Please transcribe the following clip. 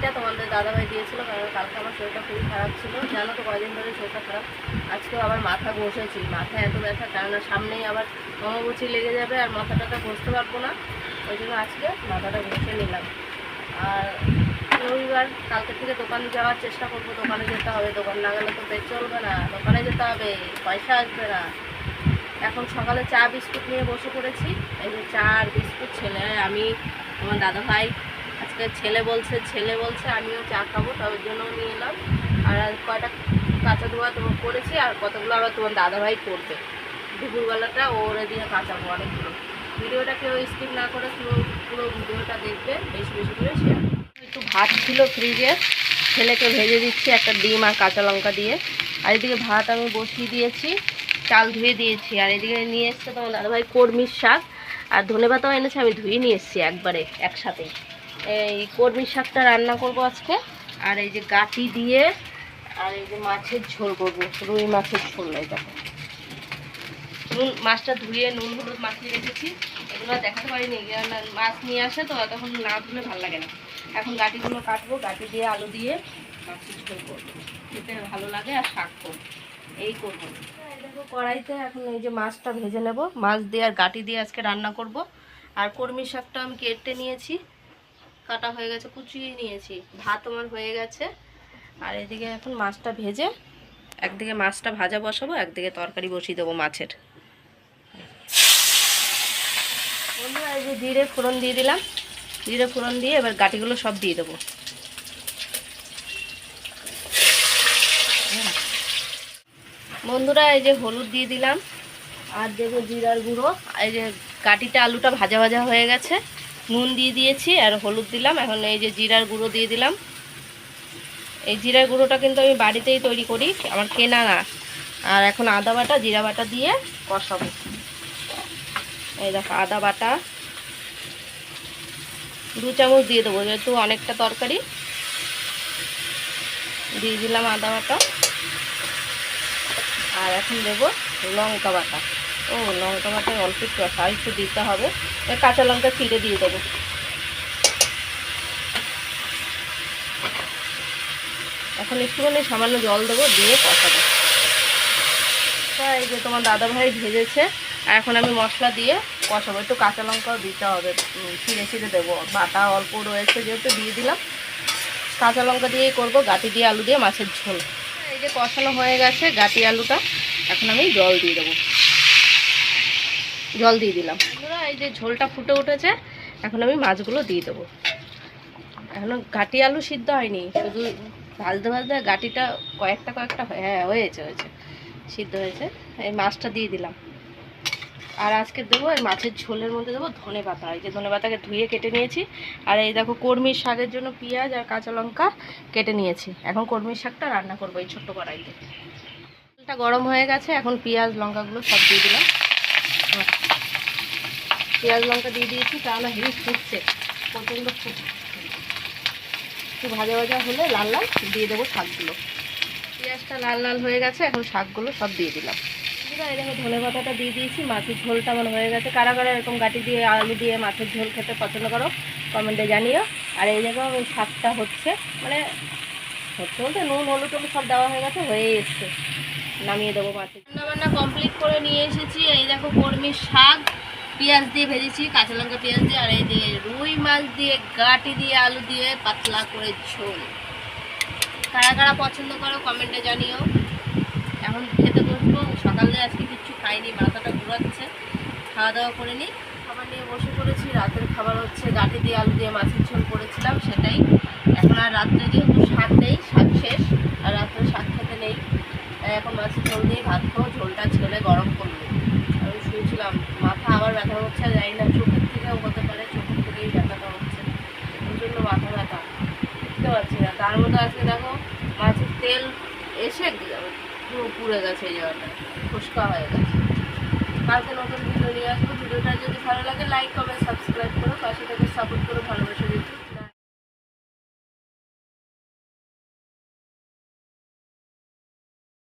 শাড়িটা তোমাদের দাদাভাই দিয়েছিল, কারণ কালকে আমার শরীরটা খুবই খারাপ ছিল। জানো তো কয়দিন ধরে শরীরটা খারাপ। আজকেও আবার মাথা ঘষেছি। মাথা এত ব্যথা কারণ সামনেই আবার মমবুচি লেগে যাবে আর মাথাটা তো ঘষতে পারব না। ওই জন্য আজকে মাথাটা ঘষে নিলাম। আর রবিবার কালকে থেকে দোকানে যাওয়ার চেষ্টা করব। দোকানে যেতে হবে, দোকান না গেলে তো পেট চলবে না। দোকানে যেতে হবে, পয়সা আসবে না। এখন সকালে চা বিস্কুট নিয়ে বসে পড়েছি। এই যে চা আর বিস্কুট ছেলে, আমি, আমার দাদাভাই আজকে ছেলে বলছে ছেলে বলছে, আমিও চা খাব, তার জন্য নিয়ে এলাম। আর কয়টা কাঁচা ধোয়া তোমার করেছি, আর কতগুলো আবার তোমার দাদা ভাই করবে। দুপুরবেলাটা ওরে দিয়ে কাঁচা কাঁচাবো অনেকগুলো ভিডিওটা কেউ স্কিপ না করে পুরো পুরো ভিডিওটা দেখবে, বেশি বেশি করে শেয়ার একটু ভাত ছিল ফ্রিজে ছেলেকে ভেজে দিচ্ছি একটা ডিম আর কাঁচা লঙ্কা দিয়ে। আর এদিকে ভাত আমি বসিয়ে দিয়েছি, চাল ধুয়ে দিয়েছি। আর এদিকে নিয়ে এসছে তোমার দাদাভাই কর্মীর শাক। আর ধনে পাতাও এনেছে, আমি ধুয়ে নিয়ে এসেছি একবারে একসাথে এই কর্মীর শাকটা রান্না করব আজকে। আর এই যে গাটি দিয়ে, আর এই যে মাছের ঝোল করব, রুই মাছের ঝোল, এই দেখো। নুন, মাছটা ধুয়ে নুন, হলুদ মাছ মাখিয়ে রেখেছি। এগুলো দেখাতে পারিনি মাছ নিয়ে আসে তো, তখন না ধুলে ভালো লাগে না। এখন গাটিগুলো কাটবো, গাটি দিয়ে আলু দিয়ে মাছের ঝোল করব। খেতে ভালো লাগে আর শাক করব। এই করব। কড়াইতে এখন এই যে মাছটা ভেজে নেব। মাছ দিয়ে আর গাটি দিয়ে আজকে রান্না করব। আর কর্মী শাকটা আমি কেটে নিয়েছি। কাটা হয়ে গেছে, কুচিয়ে নিয়েছি। ভাত আমার হয়ে গেছে। আর এদিকে এখন মাছটা ভেজে একদিকে মাছটা ভাজা বসাবো, একদিকে তরকারি বসিয়ে দেবো মাছের। বন্ধুরা, এই যে জিরে ফোড়ন দিয়ে দিলাম। জিরে ফোড়ন দিয়ে এবার গাটিগুলো সব দিয়ে দেবো। বন্ধুরা, এই যে হলুদ দিয়ে দিলাম। আর দেবো জিরার গুঁড়ো। এই যে কাটিটা আলুটা ভাজা ভাজা হয়ে গেছে। নুন দিয়ে দিয়েছি আর হলুদ দিলাম। এখন এই যে জিরার গুঁড়ো দিয়ে দিলাম। এই জিরার গুঁড়োটা কিন্তু আমি বাড়িতেই তৈরি করি, আমার কেনা না। আর এখন আদা বাটা, জিরা বাটা দিয়ে কষাবো। এই দেখো, আদা বাটা দু চামচ দিয়ে দেবো, যেহেতু অনেকটা তরকারি। দিয়ে দিলাম আদা বাটা। আর এখন দেবো লঙ্কা বাটা। ও, লঙ্কা বাটা অল্প একটু আর একটু দিতে হবে। কাঁচা লঙ্কা চিড়ে দিয়ে দেবো। এখন একটুখানি সামান্য জল দেবো, দিয়ে কষাবো। এই যে তোমার দাদা ভাই ভেজেছে, আর এখন আমি মশলা দিয়ে কষাবো। একটু কাঁচা লঙ্কাও দিতে হবে ছিঁড়ে ছিঁড়ে দেবো। বাটা অল্প রয়েছে যেহেতু দিয়ে দিলাম। কাঁচা লঙ্কা দিয়েই করব, গাটি দিয়ে আলু দিয়ে মাছের ঝোল। এই যে কষানো হয়ে গেছে গাটি আলুটা, এখন আমি জল দিয়ে দেবো। জল দিয়ে দিলাম। এই যে ঝোলটা ফুটে উঠেছে, এখন আমি মাছগুলো দিয়ে দেবো। এখনও গাটি আলু সিদ্ধ হয়নি, শুধু ভাজতে ভাজতে গাটিটা কয়েকটা কয়েকটা হ্যাঁ হয়েছে হয়েছে, সিদ্ধ হয়েছে। এই মাছটা দিয়ে দিলাম। আর আজকে দেবো এই মাছের ঝোলের মধ্যে দেবো ধনে পাতা। এই যে ধনে পাতাকে ধুয়ে কেটে নিয়েছি। আর এই দেখো কর্মীর শাকের জন্য পেঁয়াজ আর কাঁচা লঙ্কা কেটে নিয়েছি। এখন কর্মীর শাকটা রান্না করব এই ছোট্ট কড়াইতে। গরম হয়ে গেছে, এখন পেঁয়াজ, লঙ্কাগুলো সব দিয়ে দিলাম। পেঁয়াজ লঙ্কা দিয়ে দিয়েছি তাহলে হেভি ফুটছে প্রচণ্ড ফুটছে একটু ভাজা ভাজা হলে লাল লাল দিয়ে দেবো শাকগুলো। পেঁয়াজটা লাল লাল হয়ে গেছে এখন শাকগুলো সব দিয়ে দিলাম। বন্ধুরা, দেখো ধনে পাতাটা দিয়ে দিয়েছি মাছের ঝোলটা আমার হয়ে গেছে। কারা কারা এরকম গাটি দিয়ে আলু দিয়ে মাছের ঝোল খেতে পছন্দ করো কমেন্টে জানিও। আর এই দেখো ওই শাকটা হচ্ছে মানে হচ্ছে বলতে নুন হলুদ টলুদ সব দেওয়া হয়ে গেছে হয়ে এসছে। নামিয়ে দেবো মাছের রান্না বান্না কমপ্লিট করে নিয়ে এসেছি এই দেখো কর্মীর শাক। পেঁয়াজ দিয়ে ভেজেছি, কাঁচা লঙ্কা পেঁয়াজ দিয়ে, আর এই দিয়ে রুই মাছ দিয়ে, গাটি দিয়ে, আলু দিয়ে, পাতলা করে ঝোল। কারা কারা পছন্দ করো কমেন্টে জানিও। এখন খেতে বসবো, সকালে আজকে কিচ্ছু খাইনি, মাথাটা ঘুরাচ্ছে। খাওয়া দাওয়া করে নিই খাবার নিয়ে বসে পড়েছি, রাতের খাবার হচ্ছে গাটি দিয়ে, আলু দিয়ে মাছের ঝোল করেছিলাম, সেটাই। এখন আর রাত্রে যেহেতু শাক নেই, শাক শেষ, আর রাত্রে শাক খেতে নেই এখন মাছের ঝোল দিয়ে ভাত খাব, ঝোলটা ছেলে গরম করল আমি শুনছিলাম মাথা আবার ব্যথা হচ্ছে জানি না চোখের থেকেও হতে পারে, চোখের থেকেই ব্যথাটা হচ্ছে। প্রচণ্ড মাথা ব্যথা। বুঝতে পারছি না। তার মধ্যে আজকে দেখো, মাছের তেল এসে পুরো পুড়ে গেছে এই জায়গাটা। ফুসকা হয়ে গেছে। কালকে নতুন ভিডিও নিয়ে আসব। ভিডিওটা যদি ভালো লাগে লাইক কমেন্ট সাবস্ক্রাইব করো। পাশে থেকে সাপোর্ট করো।